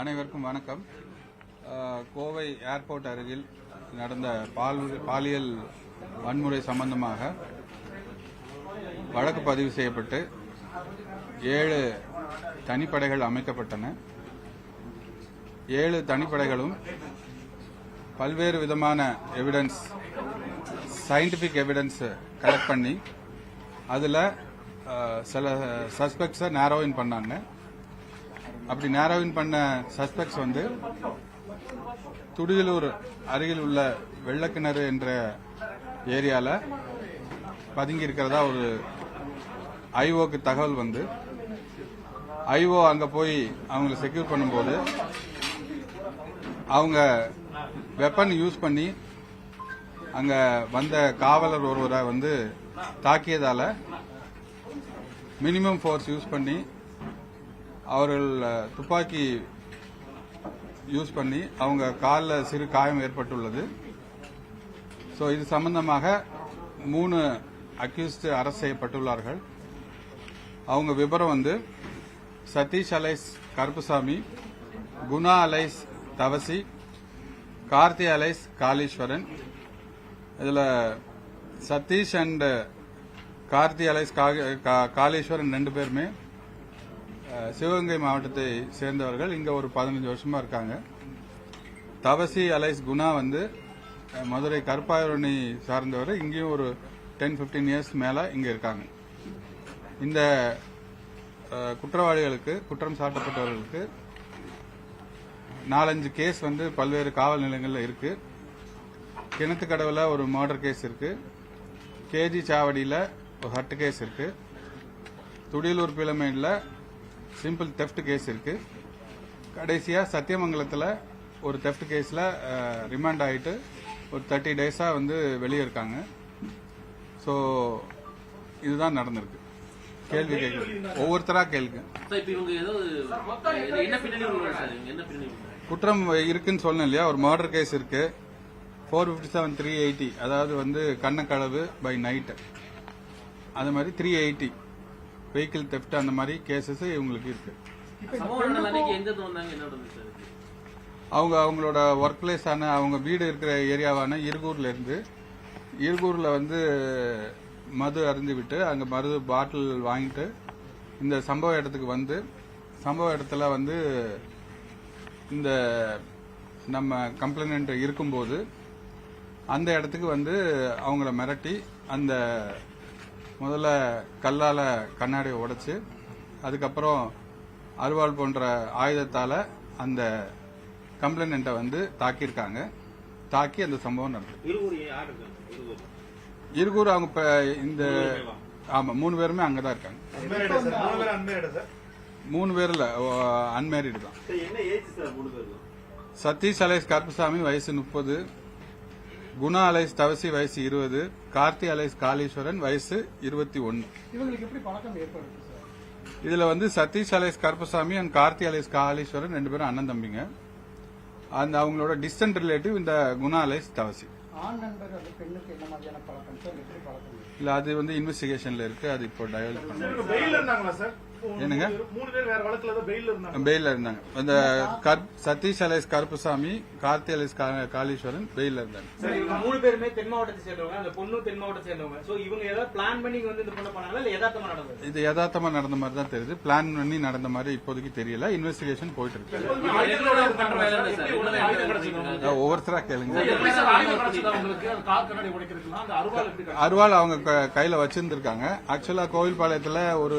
அனைவருக்கும் வணக்கம். கோவை ஏர்போர்ட் அருகில் நடந்த பாலியல் வன்முறை சம்பந்தமாக வழக்கு பதிவு செய்யப்பட்டு ஏழு தனிப்படைகள் அமைக்கப்பட்டன. ஏழு தனிப்படைகளும் பல்வேறு விதமான எவிடன்ஸ் சயின்டிஃபிக் எவிடன்ஸ் கலெக்ட் பண்ணி அதில் சில சஸ்பெக்ட்ஸை நேரோயின் பண்ணாங்க. அப்படி நேரோவின் பண்ண சஸ்பெக்ட்ஸ் வந்து துடியலூர் அருகில் உள்ள வெள்ளக்கிணறு என்ற ஏரியாவில் பதுங்கி இருக்கிறதா ஒரு ஐஓக்கு தகவல் வந்து. ஐஓ அங்கே போய் அவங்கள செக்யூர் பண்ணும்போது அவங்க வெப்பன் யூஸ் பண்ணி அங்க வந்த காவலர் ஒருவரை வந்து தாக்கியதால மினிமம் ஃபோர்ஸ் யூஸ் பண்ணி அவர்கள் துப்பாக்கி யூஸ் பண்ணி அவங்க காலில் சிறு காயம் ஏற்பட்டுள்ளது. ஸோ இது சம்பந்தமாக மூணு அக்யூஸ்டு அரெஸ்ட் செய்யப்பட்டுள்ளார்கள். அவங்க விபரம் வந்து Satish alias Karuppusamy Guna alias Thavasi Karthi alias Kaleeswaran. இதில் சதீஷ் அண்ட் கார்த்தி அலைஸ் கா- கா- காளீஸ்வரன் ரெண்டு பேருமே சிவகங்கை மாவட்டத்தை சேர்ந்தவர்கள் இங்கே ஒரு பதினஞ்சு வருஷமாக இருக்காங்க. தவசி அலைஸ் குணா வந்து மதுரை கருப்பாயூரணி சார்ந்தவர். இங்கேயும் ஒரு டென் 15 இயர்ஸ் மேலே இங்கே இருக்காங்க. இந்த குற்றவாளிகளுக்கு குற்றம் சாட்டப்பட்டவர்களுக்கு நாலஞ்சு கேஸ் வந்து பல்வேறு காவல் நிலையங்களில் இருக்கு. கிணத்துக்கடவுல ஒரு மர்டர் கேஸ் இருக்கு. கேஜி சாவடியில் ஒரு ஹர்ட் கேஸ் இருக்கு. துடியலூர் பிளமேடில் சிம்பிள் தெஃப்ட் கேஸ் இருக்கு. கடைசியா சத்தியமங்கலத்துல ஒரு தெஃப்ட் கேஸ்ல ரிமாண்ட் ஆயிட்டு ஒரு தேர்ட்டி டேஸா வந்து வெளியே இருக்காங்க. ஸோ இதுதான் நடந்திருக்கு. கேள்வி கேட்குறது ஒவ்வொருத்தரா கேளுங்க? குற்றம் இருக்குன்னு சொன்னேன் இல்லையா? ஒரு மர்டர் கேஸ் இருக்கு. Four fifty seven three eighty அதாவது வந்து கண்ணக்களவு பை நைட்டு அது மாதிரி த்ரீ எயிட்டி வெஹிக்கிள் தெஃப்ட் அந்த மாதிரி கேசஸ் இவங்களுக்கு இருக்கு? அவங்க அவங்களோட ஒர்க் பிளேஸான அவங்க வீடு இருக்கிற ஏரியாவான இருகூர்ல இருந்து இருகூர்ல வந்து மது அருந்து விட்டு அங்க மது பாட்டில் வாங்கிட்டு இந்த சம்பவ இடத்துக்கு வந்து சம்பவ இடத்துல வந்து இந்த நம்ம கம்ப்ளைண்ட் இருக்கும்போது அந்த இடத்துக்கு வந்து அவங்கள மிரட்டி அந்த முதல்ல கல்லால கண்ணாடியை உடைச்சு அதுக்கப்புறம் அருவாள் போன்ற ஆயுதத்தால அந்த கம்ப்ளைண்ட்டை வந்து தாக்கியிருக்காங்க. தாக்கி அந்த சம்பவம் நடந்தது. இருக்காங்க? இருகூர் அவங்க இப்ப இந்த ஆமா மூணு பேருமே அங்கதான் இருக்காங்க. அன்மேரிடா சார். மூணு பேர் அன்மேரிடா சார்? மூணு பேர்ல அன்மேரிடு தான். சார் என்ன ஏஜ் சார் மூணு பேருக்கும்? சதீஷ் அலைஸ் கருப்புசாமி வயசு முப்பது. குணா அலைஸ் தவசி வயசு இருபது கார்த்தி அலைஸ் காளீஸ்வரன் வயசு இருபத்தி ஒன்னு. இவங்களுக்கு எப்படி பழக்கம் ஏற்படுது சார் இதுல வந்து Satish alias Karuppasamy and Karthi alias Kaliswaran ரெண்டு பேரும் அண்ணன் தம்பிங்க. அந்த அவங்களோட டிஸ்டன்ட் ரிலேட்டிவ் இந்த குணா அலைஸ் தவசி. இல்ல அது வந்து இன்வெஸ்டிகேஷன்ல இருக்கு அது இப்போ டயல் பண்ண என்னங்க? மூணு பேர் வேற வழக்குல தான் பெயில் இருந்தாங்க. பெயில இருந்தாங்க. அந்த சதீஷ் அலைஸ் கருப்புசாமி கார்த்தி அலைஸ் காளீஸ்வரன் பெயில இருந்தாங்க. சார் இவங்க மூணு பேருமே தென் மாவட்டத்தை சேர்ந்தவங்க அந்த பொண்ணும் தென் மாவட்டத்தை சேர்ந்தவங்க. சோ இவங்க ஏதாவது பிளான் பண்ணி வந்து இந்த பொண்ணை பண்ணாங்களா? இல்ல யதார்த்தமா நடந்தது? இது யதார்த்தமா நடந்த மாதிரி தான் தெரியுது. பிளான் பண்ணி நடந்த மாதிரி இப்போதைக்கு தெரியல. இன்வெஸ்டிகேஷன் போயிட்டு இருக்கு. ஒவ்வொருத்தரா கேளுங்க. அருவாள் அவங்க கையில வச்சிருந்திருக்காங்க. ஆக்சுவலா கோவில்பாளையத்துல ஒரு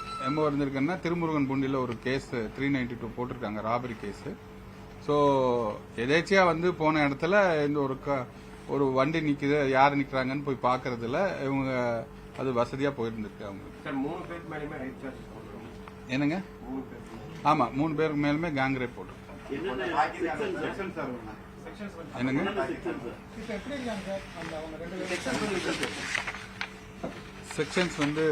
எம்ஓ இருந்திருக்குன்னா திருமுருகன் பூண்டியில் ஒரு கேஸ் த்ரீ நைன்டி டூ போட்டிருக்காங்க ராபரி கேஸ். ஸோ எதேச்சியா வந்து போன இடத்துல இந்த ஒரு க- ஒரு வண்டி நிக்குது யார் நிக்கிறாங்கன்னு போய் பார்க்கறதுல இவங்க அது வசதியா போயிருந்திருக்கு அவங்களுக்கு. என்னங்க? ஆமா மூணு பேருக்கு மேலுமே கேங் ரேப் போட்டிருக்காங்க செக்ஷன் சார். இவங்க. என்னங்க? இப்போ எப்படி இருக்காங்க சார் அந்த அவங்க ரெண்டு பேரும் செக்ஷன்ஸ் வந்து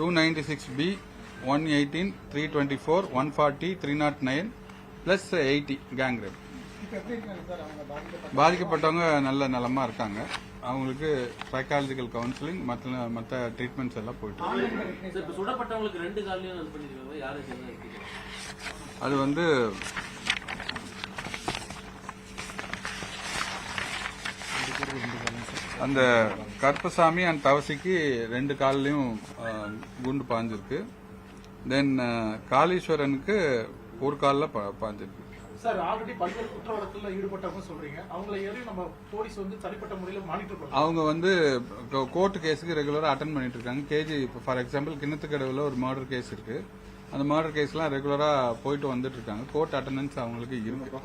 two ninety six B one eighteen three twenty four one forty three not nine plus eighty gang rape பாதிக்கப்பட்டவங்க நல்ல நலமா இருக்காங்க. அவங்களுக்கு சைக்காலஜிக்கல் கவுன்சிலிங் மற்ற மற்ற ட்ரீட்மெண்ட்ஸ் எல்லாம் போயிட்டு இருக்கு. சார் இப்ப சுடப்பட்டவங்களுக்கு ரெண்டு காலையும் இது பண்ணிருக்காங்க யாரும் சேர்ந்து இருக்கீங்க அது வந்து அந்த கருப்பசாமி அண்ட் தவசிக்கு ரெண்டு கால்லையும் குண்டு பாஞ்சிருக்கு. தென் காளீஸ்வரனுக்கு ஒரு காலில் பாஞ்சிருக்கு. சார் ஆல்ரெடி பல்வேறு குற்ற வழக்குல ஈடுபட்டவங்க சொல்றீங்க. அவங்கள ஏறி நம்ம போலீஸ் வந்து தனிப்பட்ட முறையில் மானிட்டர் அவங்க வந்து கோர்ட் கேஸுக்கு ரெகுலராக அட்டன் பண்ணிட்டு இருக்காங்க. கேஜி ஃபார் எக்ஸாம்பிள் கிணத்துக்கடவுல ஒரு மர்டர் கேஸ் இருக்கு. அந்த மர்டர் கேஸ்லாம் ரெகுலராக போயிட்டு வந்துட்டு இருக்காங்க கோர்ட் அட்டண்டன்ஸ் அவங்களுக்கு இருக்கு.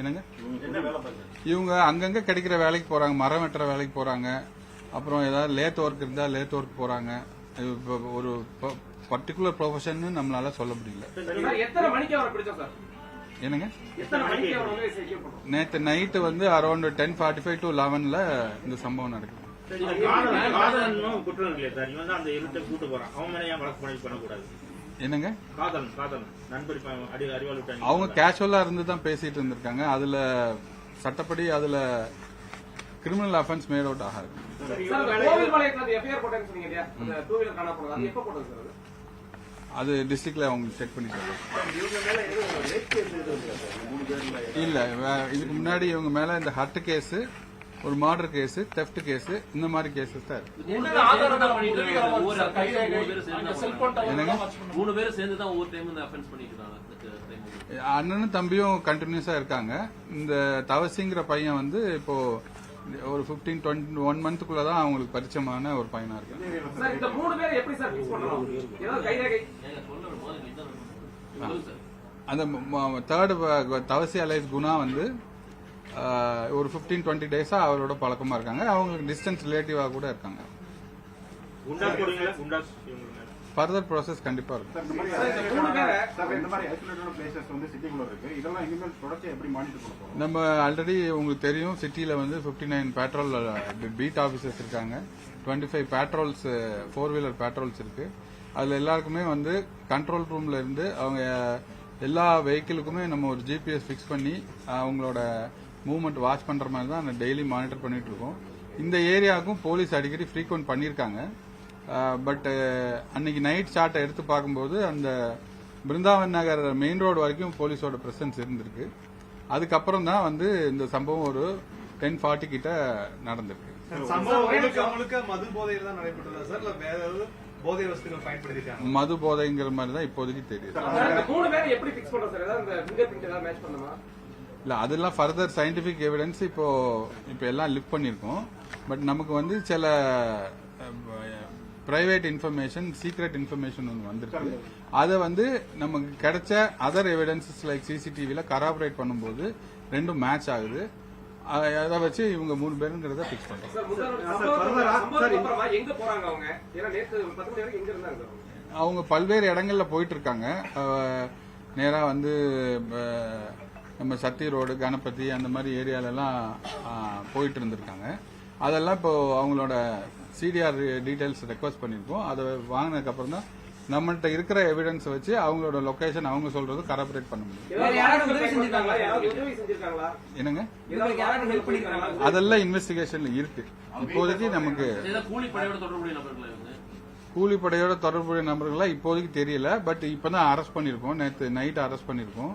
என்னங்க? என்ன வேலை பார்க்குறாங்க? இவங்க அங்கங்க கிடைக்கிற வேலைக்கு போறாங்க. மரம் வெட்டுற வேலைக்கு போறாங்க. அப்புறம் ஏதாவது லேத் ஒர்க் இருந்தா லேத் ஒர்க் போறாங்க. ஒரு பர்டிகுலர் ப்ரொஃபஷன் நம்மளால சொல்ல முடியல. சார் எத்தனை மணிக்கு அவரை பிடிச்சோம் சார்? என்னங்க? நேற்று நைட்டு வந்து around ten forty five to லெவன்ல இந்த சம்பவம் நடக்குது. குற்றம் இல்லையா சார். இவன் தான் அந்த இருட்டை கூட்டு போறான். அவன் மேல ஏன் வழக்கு பதிவு பண்ணக்கூடாது? என்னங்க? காதலன் காதலன். நண்பர் அடி அறிவாள் அவங்க கேஷுவலா இருந்து தான் பேசிட்டு இருந்திருக்காங்க. அதுல சட்டப்படி அதுல கிரிமினல் அஃபென்ஸ் மேட் அவுட் ஆகாது. அது எப்போ போட்டது சார் அது? அது டிஸ்ட்ரிக்ட்ல அவங்க செக் பண்ணி சொல்றாங்க. இல்ல வே- இதுக்கு முன்னாடி இவங்க மேல இந்த ஹர்ட் கேஸ் ஒரு மர்டர் கேஸ் தெஃப்ட் கேஸ் இந்த மாதிரி கேசஸ் தான். அண்ணனும் தம்பியும் கண்டினியூஸா இருக்காங்க. இந்த தவசிங்கிற பையன் வந்து இப்போ ஒரு 15 டுவெண்ட்டி ஒன் மந்த்துக்குள்ள தான் அவங்களுக்கு பரிச்சயமான ஒரு பையனா இருக்கு அந்த தேர்டு தவசி அலைஸ் குணா வந்து ஒரு 15 டுவெண்ட்டி டேஸா அவரோட பழக்கமா இருக்காங்க. அவங்களுக்கு டிஸ்டன்ஸ் ரிலேட்டிவா கூட இருக்காங்க. ஃபர்தர் ப்ராசஸ் கண்டிப்பா இருக்கும். சார் இந்த மாதிரி சார், இந்த மூணு பேரை சார் இந்த மாதிரி ஐசோலேட்டட் பிளேசஸ் வந்து சிட்டிக்குள்ள இருக்கு. இதெல்லாம் இனிமேல் தொடர்ச்சி எப்படி மானிட்டர் பண்ண போறோம்? நம்ம ஆல்ரெடி உங்களுக்கு தெரியும் சிட்டியில் வந்து 59 நைன் பேட்ரோல் பீட் ஆஃபீஸர்ஸ் இருக்காங்க. 25 five patrols four wheeler patrols இருக்கு. அதில் எல்லாருக்குமே வந்து கண்ட்ரோல் ரூம்ல இருந்து அவங்க எல்லா வெஹிக்கிளுக்குமே நம்ம ஒரு ஜிபிஎஸ் ஃபிக்ஸ் பண்ணி அவங்களோட மூவ்மெண்ட் வாட்ச் பண்ற மாதிரி தான் டெய்லி மானிட்டர் பண்ணிட்டு இருக்கோம். இந்த ஏரியாவுக்கும் போலீஸ் அடிக்கடி ஃப்ரீக்வெண்ட் பண்ணியிருக்காங்க. பட் அன்னைக்கு நைட் ஷாட்டை எடுத்து பார்க்கும்போது அந்த பிருந்தாவன் நகர் மெயின் ரோடு வரைக்கும் போலீஸோட பிரசன்ஸ் இருந்திருக்கு. அதுக்கப்புறம் தான் வந்து இந்த சம்பவம் ஒரு டென் ஃபார்ட்டி கிட்ட நடந்திருக்கு. சம்பவம் முழுக்க முழுக்க மது போதையில் தான் நடைபெற்றதா சார்? இல்ல வேற ஏதாவது போதை வஸ்துகள் பயன்படுத்திருக்காங்க மது போதைங்கிற மாதிரி தான் இப்போதைக்கு தெரியுது. பிக்ஸ் இல்ல அதெல்லாம் ஃபர்தர் சயின்டிபிக் எவிடன்ஸ் இப்போ இப்போ எல்லாம் லிஃப்ட் பண்ணியிருக்கோம். பட் நமக்கு வந்து சில பிரைவேட் இன்ஃபர்மேஷன் சீக்ரெட் இன்ஃபர்மேஷன் ஒன்று வந்திருக்கு. அதை வந்து நமக்கு கிடைச்ச அதர் எவிடன்சஸ் லைக் சிசிடிவியில் கராபரேட் பண்ணும்போது ரெண்டும் மேட்ச் ஆகுது. அதை வச்சு இவங்க மூணு பேருங்கிறத எங்க போறாங்க அவங்க? ஏன்னா நேற்று பத்து மணி வரைக்கும் எங்க இருந்தாங்க? சார் அவங்க? அவங்க பல்வேறு இடங்கள்ல போயிட்டு இருக்காங்க. நேரா வந்து நம்ம சத்தி ரோடு கணபதி அந்த மாதிரி ஏரியாலெல்லாம் போயிட்டு இருந்திருக்காங்க அதெல்லாம் இப்போ அவங்களோட சிடிஆர் டீடைல்ஸ் ரெக்வஸ்ட் பண்ணியிருக்கோம். அதை வாங்கினதுக்கு அப்புறம் தான் நம்மள்ட்ட இருக்கிற எவிடன்ஸ் வச்சு அவங்களோட லொகேஷன் அவங்க சொல்றது கரபரேட் பண்ண முடியும். வேற யாராவது உதவி செஞ்சிருக்காங்களா? யாராவது உதவி செஞ்சிருக்காங்களா? என்னங்க? உங்களுக்கு யாராவது ஹெல்ப் பண்ணிருக்காங்களா? அதெல்லாம் இன்வெஸ்டிகேஷன்ல இருக்கு. இப்போதைக்கு நமக்கு கூலிப்படையோட தொடர்புடைய நபர்கள்லாம் இப்போதைக்கு தெரியல. பட் இப்பதான் அரெஸ்ட் பண்ணிருக்கோம் நேற்று நைட் அரெஸ்ட் பண்ணிருக்கோம்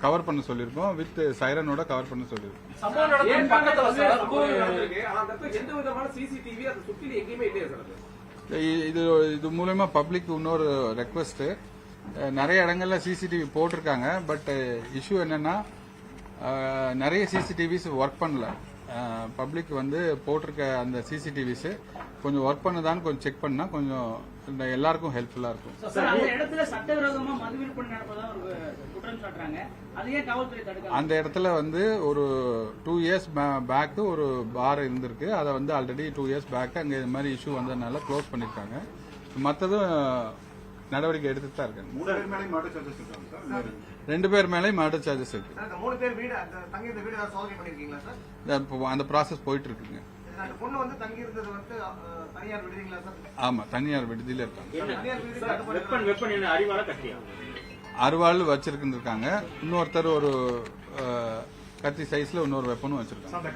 கவர் பண்ண சொல்லியிருக்கோம் வித் சைரனோட கவர் பண்ண சொல்லியிருக்கோம். இது இது மூலயமா பப்ளிக் இன்னொரு ரெக்வஸ்ட் நிறைய இடங்கள்ல சிசிடிவி போட்டிருக்காங்க. பட் இஷ்யூ என்னன்னா நிறைய சிசிடிவிஸ் ஒர்க் பண்ணல. பப்ளிக் வந்து போட்டிருக்க அந்த சிசிடிவிஸ் கொஞ்சம் ஒர்க் பண்ணுதான்னு கொஞ்சம் செக் பண்ணா கொஞ்சம் இந்த எல்லாருக்கும் ஹெல்ப்ஃபுல்லா இருக்கும். அந்த இடத்துல வந்து ஒரு டூ இயர்ஸ் பேக்கு ஒரு பார் இருந்திருக்கு. அதை வந்து ஆல்ரெடி டூ இயர்ஸ் பேக் அங்கே இது மாதிரி இஷ்யூ வந்ததுனால க்ளோஸ் பண்ணியிருக்காங்க மற்றதும் நடவடிக்கை எடுத்துட்டு தான் இருக்காங்க ரெண்டு பேர் மேலே மர்டர் சார்ஜஸ் இருக்கு. அந்த மூணு பேர் வீடு அந்த தங்கி இருந்த வீடு ஏதாவது சோதனை பண்ணிருக்கீங்களா சார்? இந்த இப்போ அந்த ப்ராசஸ் போயிட்டு இருக்குங்க இது அந்த பொண்ணு வந்து தங்கி இருந்தது வந்து அஹ், தனியார் விடுறீங்களா சார்? ஆமா தனியார் விடுதியில இருக்காங்க. தனியார் வீடு சார், வெப்பன் வெப்பன் என்ன அறிவால கட்டியா அருவாள் வச்சிருக்குன்னு இருக்காங்க இன்னொருத்தர் ஒரு கத்தி சைஸ்ல இன்னொரு வெப்பனும் வச்சிருக்காங்க. அந்த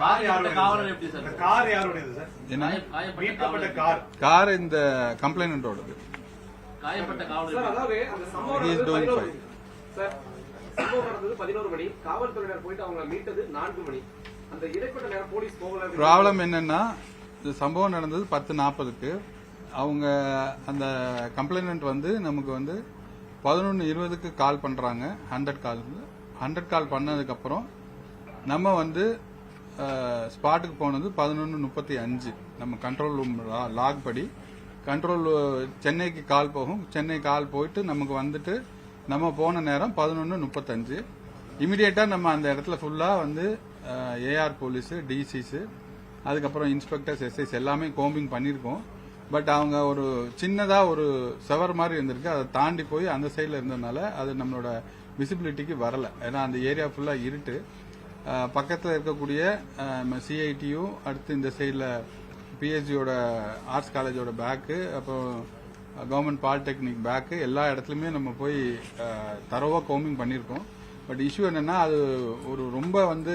கார் இந்த கம்ப்ளைண்டோடது காயப்பட்ட காவலர் சார் சம்பவம் நடந்தது பதினோரு மணி. காவல்துறையினர் போயிட்டு அவங்களை மீட்டது நான்கு மணி. அந்த இடைப்பட்ட நேரம் போலீஸ் போகல ப்ராப்ளம் என்னன்னா இந்த சம்பவம் நடந்தது பத்து நாற்பதுக்கு அவங்க அந்த கம்ப்ளைண்ட் வந்து நமக்கு வந்து பதினொன்று இருபதுக்கு கால் பண்ணுறாங்க ஹண்ட்ரட் கால் ஹண்ட்ரட் கால் பண்ணதுக்கப்புறம் நம்ம வந்து ஸ்பாட்டுக்கு போனது பதினொன்று முப்பத்தி அஞ்சு. நம்ம கண்ட்ரோல் ரூம் லாக் படி. கண்ட்ரோல் சென்னைக்கு கால் போகும். சென்னை கால் போயிட்டு நமக்கு வந்துட்டு நம்ம போன நேரம் பதினொன்று முப்பத்தஞ்சு. இமிடியேட்டாக நம்ம அந்த இடத்துல ஃபுல்லாக வந்து ஏஆர் போலீஸு டிசிஸு அதுக்கப்புறம் இன்ஸ்பெக்டர்ஸ் எஸ்ஐஸ் எல்லாமே கோம்பிங் பண்ணியிருக்கோம். பட் அவங்க ஒரு சின்னதாக ஒரு செவர் மாதிரி இருந்திருக்கு. அதை தாண்டி போய் அந்த சைடில் இருந்ததுனால அது நம்மளோட விசிபிலிட்டிக்கு வரல. ஏன்னா அந்த ஏரியா ஃபுல்லாக இருட்டு. பக்கத்தில் இருக்கக்கூடிய சிஐடியும் அடுத்து இந்த சைடில் பிஹெச்சியோட ஆர்ட்ஸ் காலேஜோட பேக்கு அப்புறம் கவர்மெண்ட் பாலிடெக்னிக் பேக்கு எல்லா இடத்துலையுமே நம்ம போய் தரவாக கோமிங் பண்ணியிருக்கோம். பட் இஷ்யூ என்னென்னா அது ஒரு ரொம்ப வந்து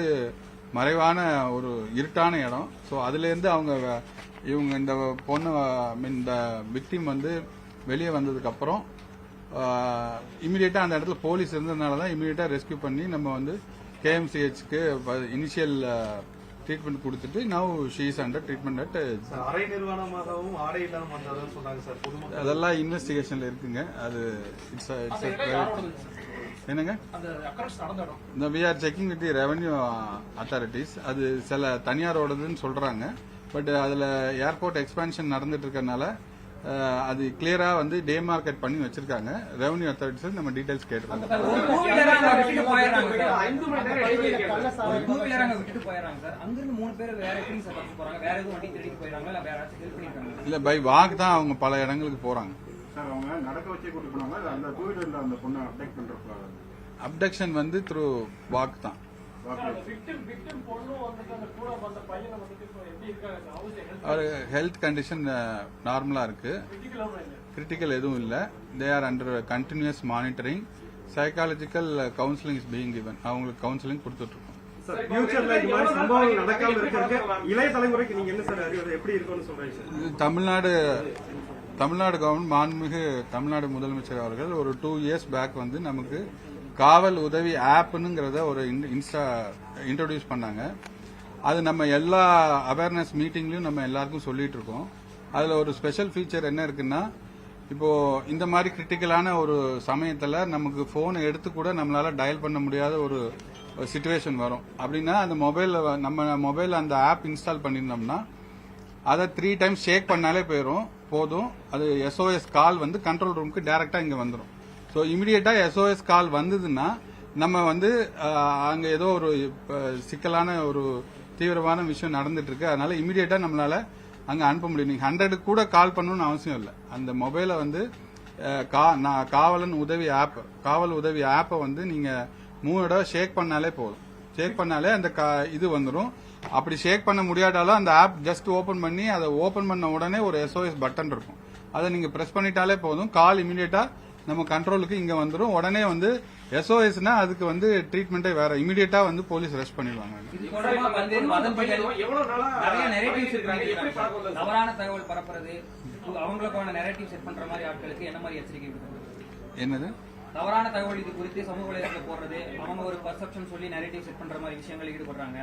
மறைவான ஒரு இருட்டான இடம். ஸோ அதுலேருந்து அவங்க இவங்க இந்த பொண்ணு I இந்த விக்டிம் வந்து வெளியே வந்ததுக்கப்புறம் இமீடியட்டாக அந்த இடத்துல போலீஸ் இருந்ததுனால தான் இமீடியட்டாக ரெஸ்க்யூ பண்ணி நம்ம வந்து கேஎம்சிஹெச்க்கு இனிஷியல் ட்ரீட்மெண்ட் கொடுத்துட்டு now she's under treatment at அரை நிர்வாணமாகவும் ஆடை இல்லாம வந்ததுன்னு சொன்னாங்க சார் அதெல்லாம் இன்வெஸ்டிகேஷன்ல இருக்குங்க. அது இட்ஸ் சார்? என்னங்க? இந்த we are checking with revenue authorities அது சில தனியாரோடதுன்னு சொல்றாங்க. பட் அதுல ஏர்போர்ட் எக்ஸ்பான்ஷன் நடந்துட்டு இருக்கறனால அஹ், அது கிளியரா வந்து டே மார்க்கெட் பண்ணி வச்சிருக்காங்க. ரெவன்யூ அத்தாரிட்டிஸ் நம்ம டீடைல்ஸ் கேட்டுருக்கோம் இல்ல வேற யாராச்சும் ஹெல்ப் பண்ணிருக்காங்க இல்ல பை வாக் தான் அவங்க பல இடங்களுக்கு போறாங்க. அப்டக்ஷன் வந்து த்ரூ வாக் தான். அவர் ஹெல்த் கண்டிஷன் நார்மலா இருக்கு கிரிட்டிக்கலாக இல்லை கிரிட்டிக்கல் எதுவும் இல்லை. They are under continuous monitoring psychological counselling is being given. அவங்களுக்கு கவுன்சிலிங் இது தமிழ்நாடு தமிழ்நாடு கவர்மெண்ட் மாண்புமிகு தமிழ்நாடு முதலமைச்சர் அவர்கள் ஒரு டூ இயர்ஸ் பேக் வந்து நமக்கு காவல் உதவி ஆப்னுங்கிறத ஒரு இன்- இன்ஸ்டா இன்ட்ரோடியூஸ் பண்ணாங்க. அது நம்ம எல்லா அவேர்னஸ் மீட்டிங்லையும் நம்ம எல்லாருக்கும் சொல்லிட்டு இருக்கோம் அதுல ஒரு ஸ்பெஷல் ஃபீச்சர் என்ன இருக்குன்னா இப்போ இந்த மாதிரி கிரிட்டிக்கலான ஒரு சமயத்தில் நமக்கு ஃபோனை எடுத்து கூட நம்மளால டயல் பண்ண முடியாத ஒரு சுச்சுவேஷன் வரும். அப்படின்னா அந்த மொபைல்ல நம்ம மொபைல் அந்த ஆப் இன்ஸ்டால் பண்ணியிருந்தோம்னா அதை த்ரீ டைம்ஸ் ஷேக் பண்ணாலே போயிடும் போதும். அது எஸ்ஓஎஸ் கால் வந்து கண்ட்ரோல் ரூமுக்கு டேரெக்டாக இங்கே வந்துடும் ஸோ இமிடியேட்டாக எஸ்ஓஎஸ் கால் வந்ததுன்னா நம்ம வந்து அங்கே ஏதோ ஒரு சிக்கலான ஒரு தீவிரமான விஷயம் நடந்துட்டு இருக்கு அதனால இமீடியட்டா நம்மளால அங்க அனுப்ப முடியும். நீங்க ஹண்ட்ரட் கூட கால் பண்ணணும்னு அவசியம் இல்லை. அந்த மொபைலை வந்து கா- நான் காவலன் உதவி ஆப் காவல் உதவி ஆப்பை வந்து நீங்க மூணு தடவை ஷேக் பண்ணாலே போதும். ஷேக் பண்ணாலே அந்த இது வந்துடும் அப்படி ஷேக் பண்ண முடியாட்டாலும் அந்த ஆப் ஜஸ்ட் ஓபன் பண்ணி அதை ஓபன் பண்ண உடனே ஒரு எஸ்ஓஎஸ் பட்டன் இருக்கும். அதை நீங்க பிரஸ் பண்ணிட்டாலே போதும். கால் இமீடியட்டா நம்ம கண்ட்ரோலுக்கு இங்க வந்துடும் உடனே வந்து எஸ்ஓஎஸ்னா அதுக்கு வந்து ட்ரீட்மெண்ட்டே வேற இமிடியேட்டா வந்து போலீஸ் ரெஸ்ட் பண்ணிடுவாங்க? தவறான தகவல் பரப்புறது? அவங்களுக்கான நெரேட்டிவ் செட் பண்ற மாதிரி ஆட்களுக்கு என்ன மாதிரி எச்சரிக்கை விடுறது? என்னது? தவறான தகவல் இது குறித்து சமூக வலைதளத்துல போடுறது. அவங்க ஒரு பர்செப்ஷன் சொல்லி நெரேட்டிவ் செட் பண்ற மாதிரி விஷயங்கள் ஈடுபடுறாங்க.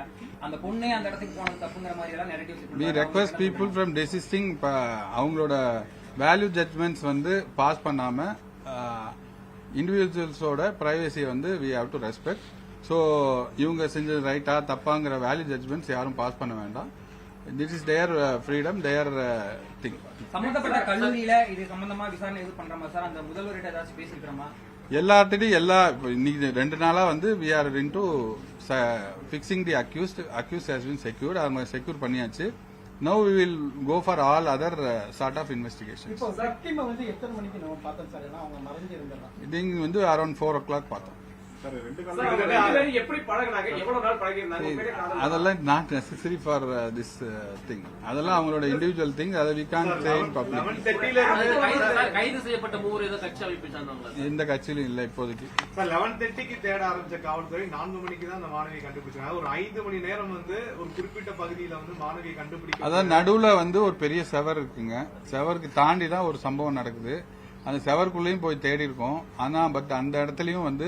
அந்த பொண்ணே அந்த இடத்துக்கு போனது தப்புங்கிற மாதிரி எல்லாம் narrative set we request people from desisting அவங்களோட வேல்யூ ஜட்மெண்ட்ஸ் வந்து பாஸ் பண்ணாம இண்டிவிஜுவல்ஸோட பிரைவசியை வந்து we have to respect so இவங்க செஞ்சது ரைட்டா தப்பாங்கிற வேல்யூ ஜட்மெண்ட்ஸ் யாரும் பாஸ் பண்ண வேண்டாம். This is their freedom their thing சம்பந்தப்பட்ட கல்லூரியில இது சம்பந்தமா விசாரணை எதுவும் பண்றோமா சார்? அந்த முதல்வர்கிட்ட ஏதாச்சும் பேசிருக்கிறோமா எல்லார்ட்டையும் எல்லா இன்னைக்கு ரெண்டு நாளா வந்து we are into fixing the accused accused has been secured அவங்க செக்யூர் பண்ணியாச்சு. No we will go for all other sort of investigation இப்போ வந்து எத்தனை மணிக்கு நம்ம பார்த்தோம் சார்? ஏன்னா அவங்க மறைஞ்சு இருந்துடலாம் இது வந்து அரௌண்ட் ஃபோர் ஓ கிளாக் பார்த்தோம். அதெல்லாம் not necessary for this thing அதெல்லாம் அவங்களோட இண்டிவிஜுவல் திங் அதை வி கான் சே இன் கைது செய்யப்பட்ட மூவர் ஏதோ கட்சி அமைப்பு எந்த கட்சியிலும் இல்லை இப்போதைக்கு. சார் லெவன் தேர்ட்டிக்கு தேட ஆரம்பிச்ச காவல்துறை நான்கு மணிக்கு தான் அந்த மாணவியை கண்டுபிடிச்சாங்க ஒரு ஐந்து மணி நேரம் வந்து ஒரு குறிப்பிட்ட பகுதியில வந்து மாணவியை கண்டுபிடிக்க அதான் நடுவுல வந்து ஒரு பெரிய செவர் இருக்குங்க. செவருக்கு தாண்டி தான் ஒரு சம்பவம் நடக்குது. அந்த செவருக்குள்ளேயும் போய் தேடி இருக்கோம் ஆனா பட் அந்த இடத்துலயும் வந்து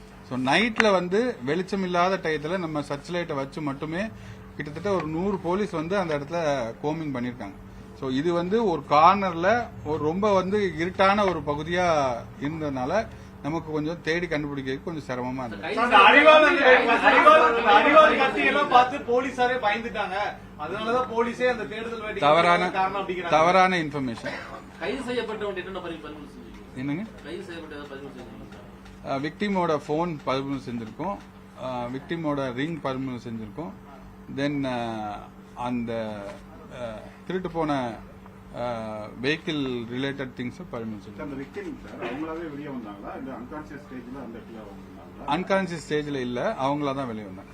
ஸோ நைட்ல வந்து வெளிச்சம் இல்லாத டயத்துல நம்ம சர்ச் லைட்டை வச்சு மட்டுமே கிட்டத்தட்ட ஒரு நூறு போலீஸ் வந்து அந்த இடத்துல கோமிங் பண்ணியிருக்காங்க ஸோ இது வந்து ஒரு கார்னர்ல ஒரு ரொம்ப வந்து இருட்டான ஒரு பகுதியா இருந்ததுனால நமக்கு கொஞ்சம் தேடி கண்டுபிடிக்கிறதுக்கு கொஞ்சம் சிரமமா இருந்தது. தவறான தவறான இன்ஃபர்மேஷன் கைது என்னங்க? கைது செய்யப்பட்ட விக்டிமோட ஃபோன் பறிமுதல் செஞ்சிருக்கோம். விக்டிமோட ரிங் பறிமுதல் செஞ்சிருக்கோம். தென் அந்த திருட்டு போன வெஹிக்கிள் ரிலேட்டட் திங்ஸும் பறிமுதல் சார் செஞ்சோம் அந்த விக்டிம் சார் அவங்களாவே வெளியே வந்தாங்களா? இல்ல அன்கான்சியஸ் ஸ்டேஜ்ல இல்ல அவங்களா தான் வெளியே வந்தாங்க.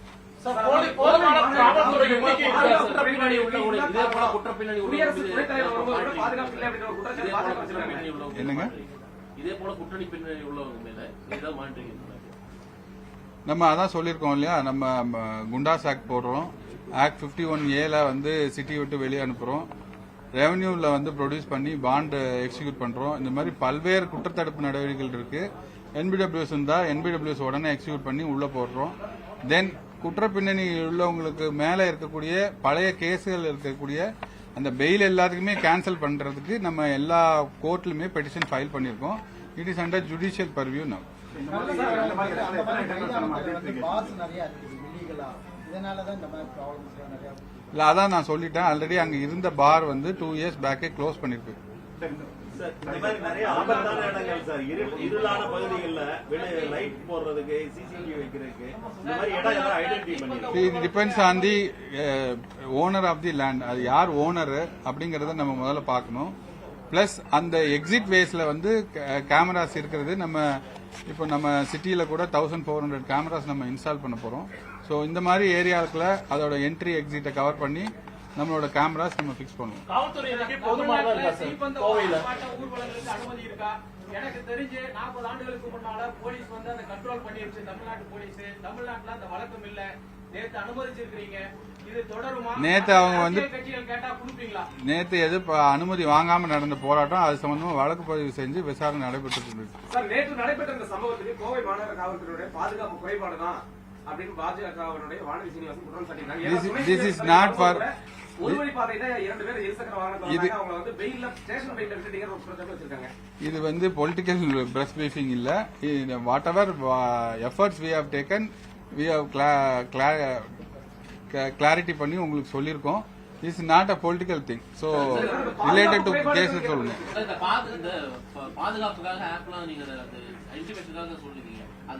என்னங்க? இதே போல கூட்டணி பின்னணி உள்ளவங்க மேல இதான் மானிட்டரிங் நம்ம அதான் சொல்லியிருக்கோம் இல்லையா? நம்ம குண்டாஸ் ஆக்ட் போடுறோம். ஆக்ட் 51 ஒன் ஏல வந்து சிட்டி விட்டு வெளியே அனுப்புறோம். ரெவன்யூல வந்து ப்ரொடியூஸ் பண்ணி பாண்ட் எக்ஸிக்யூட் பண்றோம். இந்த மாதிரி பல்வேறு குற்றத்தடுப்பு நடவடிக்கைகள் இருக்கு. என்பிடபிள்யூஸ் இருந்தா என்பிடபிள்யூஸ் உடனே எக்ஸிக்யூட் பண்ணி உள்ள போடுறோம். தென் குற்ற பின்னணி உள்ளவங்களுக்கு மேல இருக்கக்கூடிய பழைய கேஸுகள் இருக்கக்கூடிய அந்த பெயில் எல்லாத்துக்குமே கேன்சல் பண்றதுக்கு நம்ம எல்லா கோர்ட்லயுமே பெட்டிஷன் ஃபைல் பண்ணியிருக்கோம். It is under judicial purview now இல்ல அதான் நான் சொல்லிட்டேன். ஆல்ரெடி அங்க இருந்த பார் வந்து டூ இயர்ஸ் பேக்கே க்ளோஸ் பண்ணிருக்கு. இந்த மாதிரி நிறைய ஆபத்தான இடங்கள் சார். இரு- இருளான பகுதிகளில் வெளியே லைட் போடுறதுக்கு சிசிடிவி வைக்கிறதுக்கு இந்த மாதிரி இடம் எல்லாம் ஐடென்டிஃபை பண்ணிருக்கோம் இது depends on the owner of the land அது யார் ஓனர் அப்படிங்கறத நம்ம முதல்ல பார்க்கணும். பிளஸ் அந்த எக்ஸிட் வேஸ்ல வந்து கேமராஸ் இருக்கிறது நம்ம இப்போ நம்ம சிட்டியில கூட தௌசண்ட் ஃபோர் ஹண்ட்ரட் கேமராஸ் நம்ம இன்ஸ்டால் பண்ண போறோம். ஸோ இந்த மாதிரி ஏரியாவுக்குள்ள அதோட என்ட்ரி எக்ஸிட்டை கவர் பண்ணி நம்மளோட கேமராஸ் நம்ம ஃபிக்ஸ் பண்ணுவோம். எனக்கு தெரிஞ்சு நாற்பது ஆண்டுகளுக்கு முன்னால போலீஸ் வந்து அதை கண்ட்ரோல் பண்ணிருச்சு. தமிழ்நாட்டு போலீஸ். தமிழ்நாட்டுல அந்த வழக்கம் இல்ல. நேத்து அனுமதிச்சிருக்கீங்க இது தொடருமா? நேத்து அவங்க வந்து- நேற்று எது ப- அனுமதி வாங்காம நடந்த போராட்டம் அது சம்பந்தமா வழக்கு பதிவு செஞ்சு விசாரணை நடைபெற்று இருக்கு சார் நேற்று நடைபெற்ற இந்த சம்பவத்துக்கு கோவை மாநகர காவல்துறையுடைய பாதுகாப்பு குறைபாடு தான் அப்படின்னு பாஜகவினுடைய வானதி சீனிவாசன் குற்றம் சாட்டினாங்க இது- வந்து பொலிட்டிக்கல் பிரஸ் பிரீஃபிங் இல்ல. Whatever efforts we have taken we have clarity பண்ணி உங்களுக்கு சொல்லியிருக்கோம். Is not a political thing so related to சொல்லுங்க.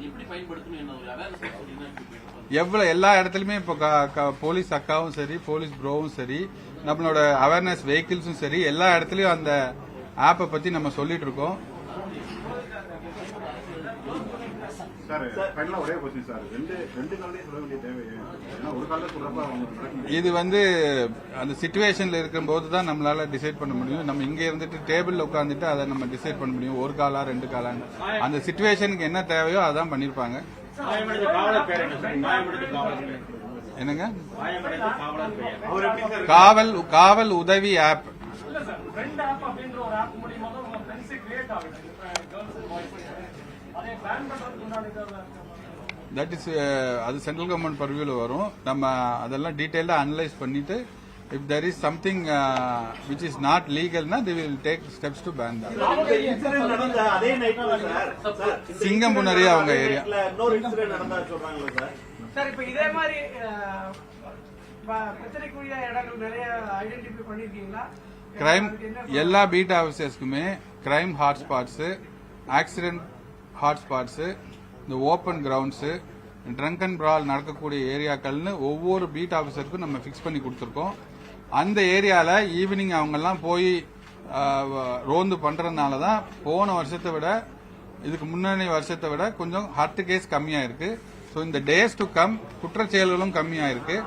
எப்படி பயன்படுத்தணும்? எவ்வளவு எல்லா இடத்துலயுமே இப்போ போலீஸ் அக்காவும் சரி போலீஸ் ப்ரோவும் சரி நம்மளோட அவேர்னஸ் வெஹிக்கிள்ஸும் சரி எல்லா இடத்துலயும் அந்த ஆப்பை பத்தி நம்ம சொல்லிட்டு இருக்கோம் சார் ஃபைனலா ஒரே கொஸ்டின் சார் ரெண்டு ரெண்டு நாள்லயே சொல்ல வேண்டிய தேவை ஏன்னா ஒரு காலையில சொல்றப்ப அவங்க நடக்கும். இது வந்து அந்த சுச்சுவேஷன்ல இருக்கும்போது தான் நம்மளால டிசைட் பண்ண முடியும். நம்ம இங்க இருந்துட்டு டேபிள்ல உட்காந்துட்டு அதை நம்ம டிசைட் பண்ண முடியும். ஒரு காலா ரெண்டு காலான்னு. அந்த சுச்சுவேஷனுக்கு என்ன தேவையோ அதான் பண்ணிருப்பாங்க. என்னங்க? காவல் காவல் உதவி ஆப் இல்ல sir friend app that is அது சென்ட்ரல் கவர்மெண்ட் பர்வியூல வரும். நம்ம அதெல்லாம் டீட்டெயிலாக அனலைஸ் பண்ணிட்டு if there is something which is not லீகல்னா the will take steps to ban Singampunari incident அவங்க சொல்றாங்களா சார் சார் இப்ப இதே மாதிரி ப- பிரச்சனைக்குரிய இடங்கள் நிறைய ஐடென்டிஃபை பண்ணிருக்கீங்களா? கிரைம் எல்லா பீட் ஆஃபீஸர்ஸ்க்குமே கிரைம் ஹாட்ஸ்பாட்ஸு ஆக்சிடென்ட் ஹாட்ஸ்பாட்ஸு இந்த open grounds drunk and brawl நடக்கக்கூடிய ஏரியாக்கள்னு ஒவ்வொரு பீட் ஆஃபீஸருக்கும் நம்ம ஃபிக்ஸ் பண்ணி கொடுத்துருக்கோம். அந்த ஏரியாவில் ஈவினிங் அவங்கெல்லாம் போய் ரோந்து பண்ணுறதுனால தான் போன வருஷத்தை விட இதுக்கு முன்னணி வருஷத்தை விட கொஞ்சம் ஹார்ட் கேஸ் கம்மியாக இருக்கு ஸோ இந்த டேஸ் டு கம் குற்றச்செயல்களும் கம்மியாக இருக்கு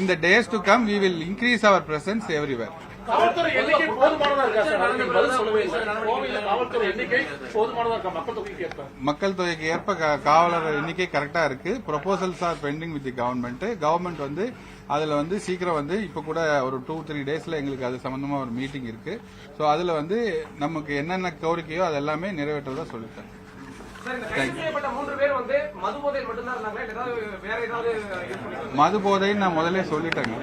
இந்த days to come we will increase our presence everywhere காவல்துறை எண்ணிக்கை போதுமானதா இருக்கா காவல்துறை எண்ணிக்கை போதுமானதா மக்கள் தொகைக்கு ஏற்ப. மக்கள் தொகைக்கு ஏற்ப காவலர் எண்ணிக்கை கரெக்டா இருக்கு. Proposals are pending with the government government வந்து அதுல வந்து சீக்கிரம் வந்து இப்ப கூட ஒரு டூ த்ரீ டேஸ்ல எங்களுக்கு அது சம்பந்தமா ஒரு மீட்டிங் இருக்கு. ஸோ அதுல வந்து நமக்கு என்னென்ன கோரிக்கையோ அது எல்லாமே நிறைவேற்றதா சொல்லிட்டேன் மது போதைன்னு நான் முதல்ல சொல்லிட்டேங்க.